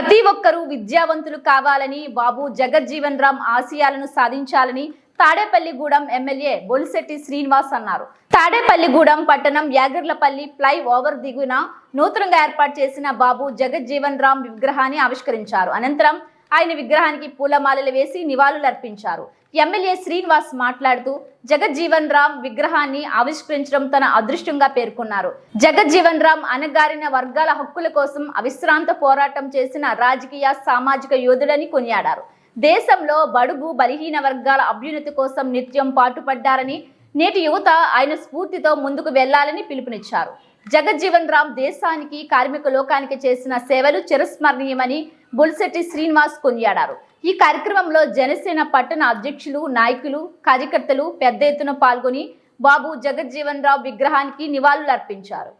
ప్రతి ఒక్కరూ విద్యావంతులు కావాలని బాబు జగజ్జీవన్ రామ్ ఆశయాలను సాధించాలని తాడేపల్లిగూడెం ఎమ్మెల్యే బొలిశెట్టి శ్రీనివాస్ అన్నారు. తాడేపల్లిగూడెం పట్టణం యాగర్లపల్లి ఫ్లై ఓవర్ దిగున నూతనంగా ఏర్పాటు చేసిన బాబు జగజ్జీవన్ రామ్ విగ్రహాన్ని ఆవిష్కరించారు. అనంతరం ఆయన విగ్రహానికి పూలమాలలు వేసి నివాళులు అర్పించారు. ఎమ్మెల్యే శ్రీనివాస్ మాట్లాడుతూ జగజ్జీవన్ రామ్ విగ్రహాన్ని ఆవిష్కరించడం తన అదృష్టంగా పేర్కొన్నారు. జగజ్జీవన్ రామ్ అణగారిన వర్గాల హక్కుల కోసం అవిశ్రాంత పోరాటం చేసిన రాజకీయ సామాజిక యోధుడని కొనియాడారు. దేశంలో బడుగు బలహీన వర్గాల అభ్యున్నతి కోసం నిత్యం పాటుపడ్డారని నేటి యువత ఆయన స్ఫూర్తితో ముందుకు వెళ్ళాలని పిలుపునిచ్చారు. జగజ్జీవన్ రామ్ దేశానికి కార్మిక లోకానికి చేసిన సేవలు చిరస్మరణీయమని బుల్శెట్టి శ్రీనివాస్ కొనియాడారు. ఈ కార్యక్రమంలో జనసేన పట్టణ అధ్యక్షులు నాయకులు కార్యకర్తలు పెద్ద ఎత్తున పాల్గొని బాబు జగజ్జీవన్ రావు విగ్రహానికి నివాళులు అర్పించారు.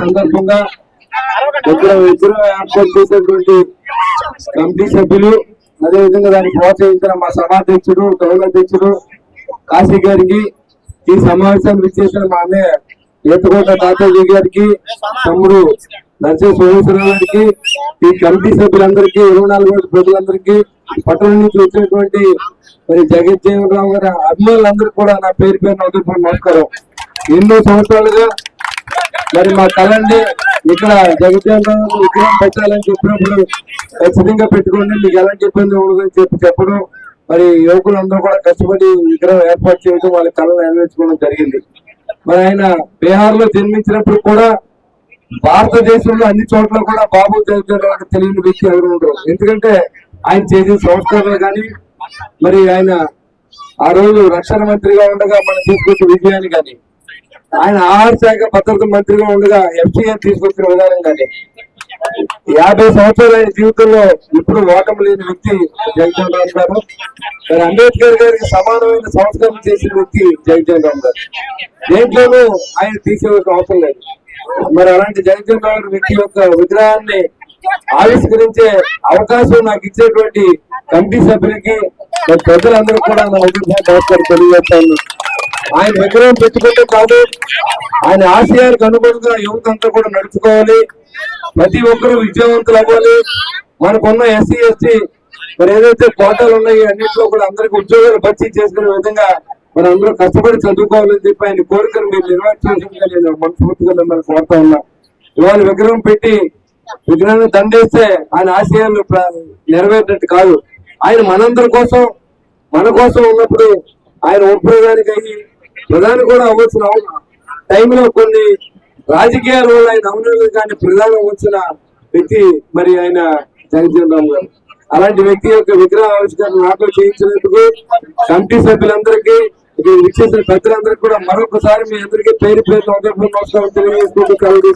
సందర్భంగా ఇక్కడ ఏర్పాటు చేసినటువంటి కమిటీ సభ్యులు అదేవిధంగా దాన్ని ప్రోత్సహించిన మా సభాధ్యక్షుడు గౌరవాధ్యక్షుడు కాశీ గారికి ఈ సమావేశం విచ్చేసిన మా అన్నయ్య ఈతకోట తాతయ్య గారికి తమ్ముడు నర్సే సోమేశ్వరరావు గారికి ఈ కమిటీ సభ్యులందరికీ ఇరవై నాలుగు ప్రజలందరికీ పట్టణం నుంచి వచ్చినటువంటి మరి జగజ్జీవన్ రావు గారి అభిమానులందరికీ కూడా నా పేరు పేరు నమస్కారం. ఎన్నో సంవత్సరాలుగా మరి మా కళండి ఇక్కడ జగజ్జీవన్ విగ్రహం పెట్టాలని చెప్పినప్పుడు ఖచ్చితంగా పెట్టుకోండి మీకు ఎలాంటి ఇబ్బంది ఉండదని చెప్పి చెప్పడం. మరి యువకులందరూ కూడా కష్టపడి విగ్రహం ఏర్పాటు చేయడం వాళ్ళ కళను నెరవేర్చుకోవడం జరిగింది. మరి ఆయన బీహార్లో జన్మించినప్పుడు కూడా భారతదేశంలో అన్ని చోట్ల కూడా బాబు జగజ్జీవన్ తెలియని వ్యక్తి ఎవరు ఉండరు. ఎందుకంటే ఆయన చేసిన సంస్కరణలు కానీ మరి ఆయన ఆ రోజు రక్షణ మంత్రిగా ఉండగా మనం తీసుకొచ్చే విజయాన్ని కానీ ఆయన ఆహార శాఖ భద్రత మంత్రిగా ఉండగా ఎఫ్సీఆర్ తీసుకొచ్చిన విధానం కానీ యాభై సంవత్సరాల జీవితంలో ఇప్పుడు ఓటమి లేని వ్యక్తి జగన్ రామ్ గారు మరి అంబేద్కర్ గారికి సమానమైన సంస్కరణ చేసిన వ్యక్తి జగన్ రామ్ గారు. దేంట్లోనూ ఆయన తీసేవలసిన అవసరం లేదు. మరి అలాంటి జగన్ రామ్ వ్యక్తి యొక్క విగ్రహాన్ని ఆవిష్కరించే అవకాశం నాకు ఇచ్చేటువంటి కమిటీ సభ్యులకి మరి ప్రజలందరూ కూడా నా ఉదయం తెలియజేస్తాను ఆయన విగ్రహం పెట్టుకుంటే కాదు ఆయన ఆశయాలకు అనుగుణంగా యువతంతా కూడా నడుచుకోవాలి ప్రతి ఒక్కరూ విద్యావంతులు అవ్వాలి. మనకున్న ఎస్సీ ఎస్టీ మరి ఏదైతే కోటాలు ఉన్నాయో అన్నింటిలో కూడా అందరికి ఉద్యోగాలు భర్తీ చేసుకునే విధంగా మరి అందరూ కష్టపడి చదువుకోవాలని చెప్పి ఆయన కోరికను మీరు నిర్వహించాల్సిందిగా నేను మనస్ఫూర్తిగా మిమ్మల్ని కోరుతా ఉన్నా. ఇవాళ విగ్రహం పెట్టి విగ్రహాన్ని దండేస్తే ఆయన ఆశయాలు నెరవేరినట్టు కాదు. ఆయన మనందరి కోసం మన కోసం ఉన్నప్పుడు ఆయన ఉపయోగానికి అయ్యి ప్రధాని కూడా అవ్వచ్చు అవును టైంలో కొన్ని రాజకీయ వల్ల ఆయన అవునలేదు కానీ ప్రధాని వచ్చిన వ్యక్తి మరి ఆయన జగజ్జీవన్ రామ్ గారు. అలాంటి వ్యక్తి యొక్క విగ్రహ ఆవిష్కరణ నాతో చేయించినందుకు కమిటీ సభ్యులందరికీ ఇక్కడ విచ్చేసిన పెద్దలందరికీ కూడా మరొకసారి మీ అందరికీ పేరు పేరు నమస్కారం తెలియజేసుకుంటూ కలుగు